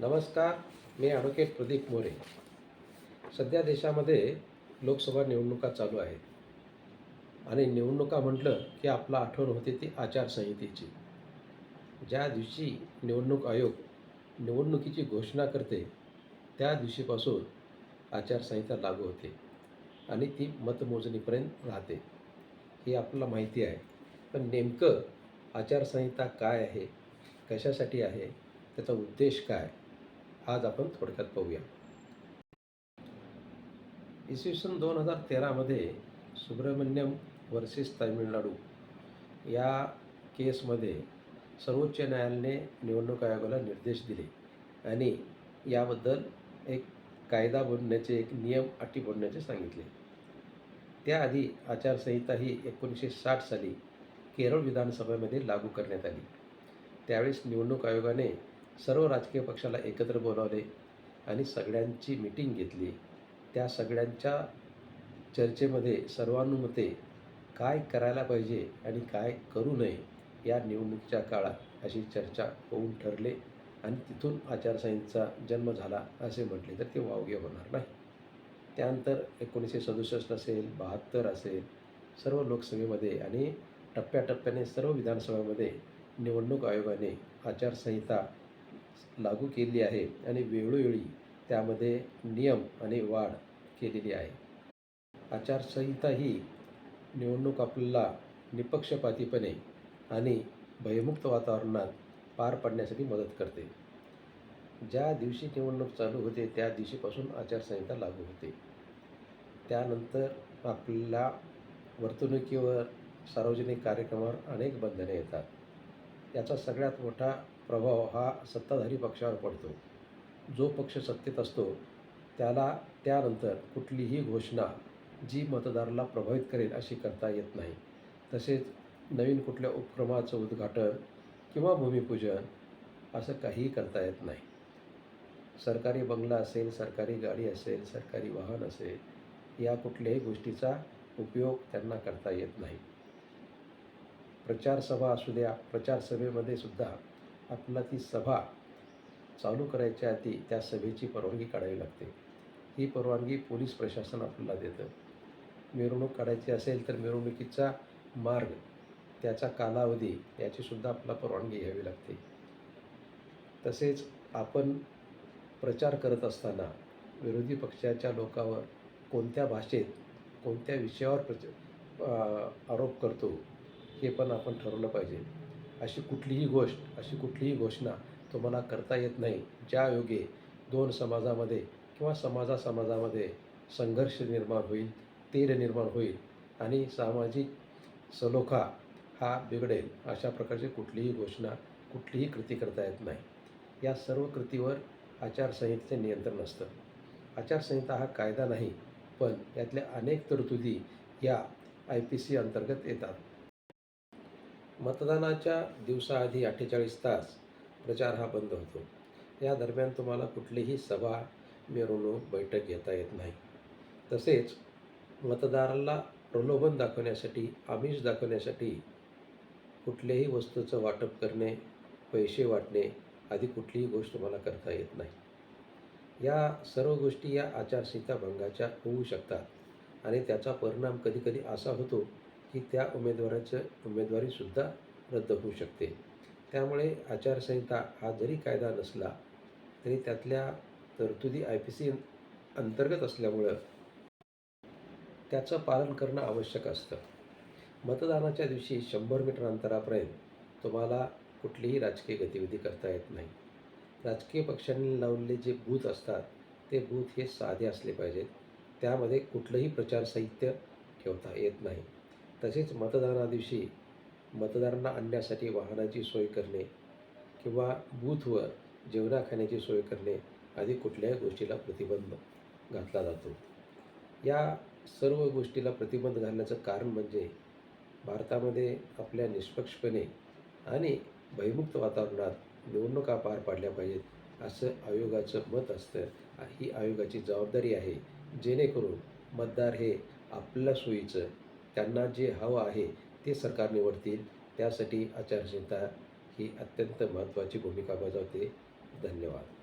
नमस्कार मी ॲडव्होकेट प्रदीप मोरे. सध्या देशामध्ये लोकसभा निवडणुका चालू आहेत. आणि निवडणुका म्हटलं की आपला आठवण होते ती आचारसंहितेची. ज्या दिवशी निवडणूक आयोग निवडणुकीची घोषणा करते त्या दिवशीपासून आचारसंहिता लागू होते आणि ती मतमोजणीपर्यंत राहते. ही आपल्याला माहिती आहे. पण नेमकं आचारसंहिता काय आहे? कशासाठी आहे? त्याचा उद्देश काय? आज आपण थोडक्यात पाहूया इसवी सन दोन हजार तेरामध्ये सुब्रमण्यम वर्सेस तामिळनाडू या केसमध्ये सर्वोच्च न्यायालयाने निवडणूक आयोगाला निर्देश दिले आणि याबद्दल एक कायदा बनण्याचे एक नियम अटी बनण्याचे सांगितले. त्याआधी आचारसंहिता ही एकोणीसशे साठ साली केरळ विधानसभेमध्ये लागू करण्यात आली. त्यावेळेस निवडणूक आयोगाने सर्व राजकीय पक्षाला एकत्र बोलावले आणि सगळ्यांची मीटिंग घेतली. त्या सगळ्यांच्या चर्चेमध्ये सर्वानुमते काय करायला पाहिजे आणि काय करू नये या निवडणुकीच्या काळात अशी चर्चा होऊन ठरले आणि तिथून आचारसंहितेचा जन्म झाला असे म्हटले तर ते वावगे होणार नाही. त्यानंतर एकोणीसशे सदुसष्ट असेल बहात्तर असेल सर्व लोकसभेमध्ये आणि टप्प्याटप्प्याने सर्व विधानसभामध्ये निवडणूक आयोगाने आचारसंहिता लागू केली आहे आणि वेळोवेळी त्यामध्ये नियम आणि वाढ केलेली आहे. आचारसंहिता ही निवडणूक आपल्याला निपक्षपातीपणे आणि भयमुक्त वातावरणात पार पाडण्यासाठी मदत करते. ज्या दिवशी निवडणूक चालू होते त्या दिवशीपासून आचारसंहिता लागू होते. त्यानंतर आपल्याला वर्तणुकीवर सार्वजनिक कार्यक्रमावर अनेक बंधने येतात. याचा सगळ्यात मोठा प्रभाव हा सत्ताधारी पक्षावर पडतो. जो पक्ष सत्तेत असतो त्याला त्यानंतर कुठलीही घोषणा जी मतदाराला प्रभावित करेल अशी करता येत नाही. तसेच नवीन कुठल्या उपक्रमाचं उद्घाटन किंवा भूमिपूजन असं काहीही करता येत नाही. सरकारी बंगला असेल सरकारी गाडी असेल सरकारी वाहन असेल या कुठल्याही गोष्टीचा उपयोग त्यांना करता येत नाही. प्रचारसभा असू द्या प्रचारसभेमध्ये सुद्धा आपल्याला ती सभा चालू करायच्या आधी त्या सभेची परवानगी काढावी लागते. ही परवानगी पोलीस प्रशासन आपल्याला देतं. मिरवणूक काढायची असेल तर मिरवणुकीचा मार्ग त्याचा कालावधी याचीसुद्धा आपल्याला परवानगी घ्यावी लागते. तसेच आपण प्रचार करत असताना विरोधी पक्षाच्या लोकावर कोणत्या भाषेत कोणत्या विषयावर प्रच आरोप करतो हे पण आपण ठरवलं पाहिजे. अशी कुठलीही गोष्ट अशी कुठलीही घोषणा तुम्हाला करता येत नाही. ज्या योगे दोन समाजामध्ये किंवा समाजा समाजामध्ये संघर्ष निर्माण होईल तेढ निर्माण होईल आणि सामाजिक सलोखा हा बिघडेल अशा प्रकारची कुठलीही घोषणा कुठलीही कृती करता येत नाही. या सर्व कृतीवर आचारसंहितेचे नियंत्रण असतं. आचारसंहिता हा कायदा नाही पण यातल्या अनेक तरतुदी या आय पी सी अंतर्गत येतात. मतदानाच्या दिवसाआधी अठ्ठेचाळीस तास प्रचार हा बंद होतो. या दरम्यान तुम्हाला कुठलीही सभा मिरवणूक बैठक घेता येत नाही. तसेच मतदाराला प्रलोभन दाखवण्यासाठी आमिष दाखवण्यासाठी कुठल्याही वस्तूचं वाटप करणे पैसे वाटणे आदी कुठलीही गोष्ट तुम्हाला करता येत नाही. या सर्व गोष्टी या आचारसंहिता भंगाच्या होऊ शकतात आणि त्याचा परिणाम कधीकधी असा होतो की त्या उमेदवाराचं उमेदवारीसुद्धा रद्द होऊ शकते. त्यामुळे आचारसंहिता हा जरी कायदा नसला तरी त्यातल्या तरतुदी आय पी सी अंतर्गत असल्यामुळं त्याचं पालन करणं आवश्यक असतं. मतदानाच्या दिवशी शंभर मीटर अंतरापर्यंत तुम्हाला कुठलीही राजकीय गतिविधी करता येत नाही. राजकीय पक्षांनी लावलेले जे बूथ असतात ते बूथ हे साधे असले पाहिजेत. त्यामध्ये कुठलंही प्रचार साहित्य ठेवता येत नाही. तसेच मतदानादिवशी मतदारांना आणण्यासाठी वाहनाची सोय करणे किंवा बूथवर जेवणा खाण्याची सोय करणे आदी कुठल्याही गोष्टीला प्रतिबंध घातला जातो. या सर्व गोष्टीला प्रतिबंध घालण्याचं कारण म्हणजे भारतामध्ये आपल्या निष्पक्षपणे आणि भयमुक्त वातावरणात निवडणुका पार पाडल्या पाहिजेत असं आयोगाचं मत असतं. ही आयोगाची जबाबदारी आहे. जेणेकरून मतदार हे आपल्या सोयीचं त्यांना जे हवं आहे ते सरकार निवडतील. त्यासाठी आचारसंहिता ही अत्यंत महत्त्वाची भूमिका बजावते. धन्यवाद.